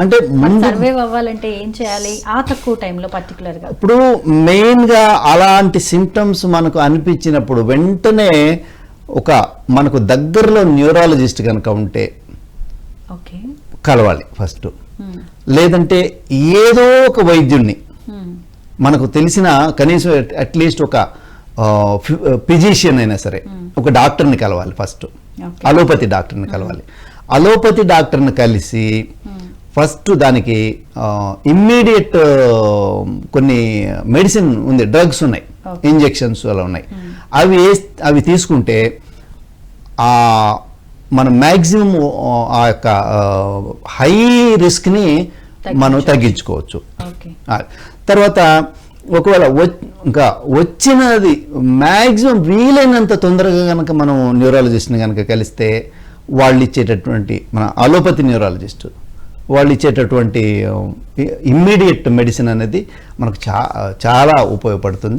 అంటే సర్వైవ్ అవ్వాలంటే ఏం చేయాలి? ఆ తక్కువ టైంలో పర్టికులర్గా ఇప్పుడు మెయిన్గా అలాంటి సిమ్టమ్స్ మనకు అనిపించినప్పుడు వెంటనే ఒక మనకు దగ్గరలో న్యూరాలజిస్ట్ కనుక ఉంటే ఓకే. కలవాలి ఫస్ట్ లేదంటే ఏదో ఒక వైద్యుణ్ణి మనకు తెలిసిన కనీసం అట్లీస్ట్ ఒక ఫిజిషియన్ అయినా సరే ఒక డాక్టర్ని కలవాలి ఫస్ట్. అలోపతి డాక్టర్ని కలవాలి. అలోపతి డాక్టర్ని కలిసి ఫస్ట్ దానికి ఇమ్మీడియట్ కొన్ని మెడిసిన్ ఉంది డ్రగ్స్ ఉన్నాయి. ఇంజెక్షన్స్ అలా ఉన్నాయి. అవి వేస్- అవి తీసుకుంటే ఆ మనం మ్యాక్సిమం ఆ యొక్క హై రిస్క్ని మనం తగ్గించుకోవచ్చు. తర్వాత ఒకవేళ ఇంకా వచ్చినది మ్యాక్సిమం వీలైనంత తొందరగా కనుక మనం న్యూరాలజిస్ట్ని కనుక కలిస్తే వాళ్ళు ఇచ్చేటటువంటి మన అలోపతి న్యూరాలజిస్ట్ వాళ్ళు ఇచ్చేటటువంటి ఇమ్మీడియట్ మెడిసిన్ అనేది మనకు చా చాలా ఉపయోగపడుతుంది.